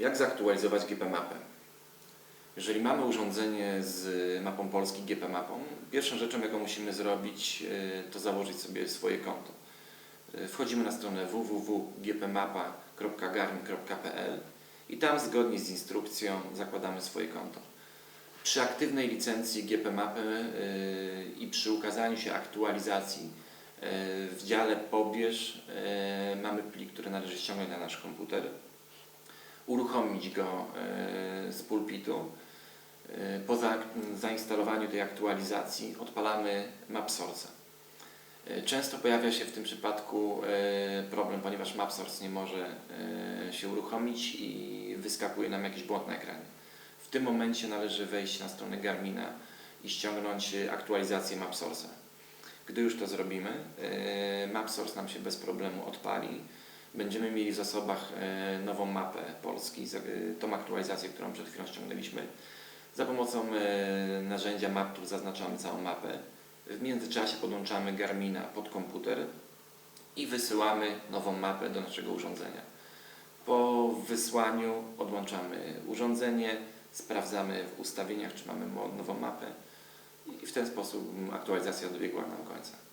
Jak zaktualizować GP-mapę? Jeżeli mamy urządzenie z mapą Polski GP-mapą, pierwszą rzeczą, jaką musimy zrobić, y, to założyć sobie swoje konto. Y, Wchodzimy na stronę www.gpmapa.garmin.pl i tam zgodnie z instrukcją zakładamy swoje konto. Przy aktywnej licencji GP-mapy y, i przy ukazaniu się aktualizacji w dziale pobierz mamy plik, który należy ściągnąć na nasz komputer, uruchomić go y, z pulpitu. Y, Po za- zainstalowaniu tej aktualizacji odpalamy MapSource'a. Y, Często pojawia się w tym przypadku problem, ponieważ MapSource nie może się uruchomić i wyskakuje nam jakiś błąd na ekranie. W tym momencie należy wejść na stronę Garmina i ściągnąć aktualizację MapSource'a. Gdy już to zrobimy, MapSource nam się bez problemu odpali. Będziemy mieli w zasobach y, nową mapę Polski, y, tą aktualizację, którą przed chwilą ściągnęliśmy. Za pomocą y, narzędzia MapTool zaznaczamy całą mapę. W międzyczasie podłączamy Garmina pod komputer i wysyłamy nową mapę do naszego urządzenia. Po wysłaniu odłączamy urządzenie, sprawdzamy w ustawieniach, czy mamy nową mapę i w ten sposób aktualizacja dobiegła nam końca.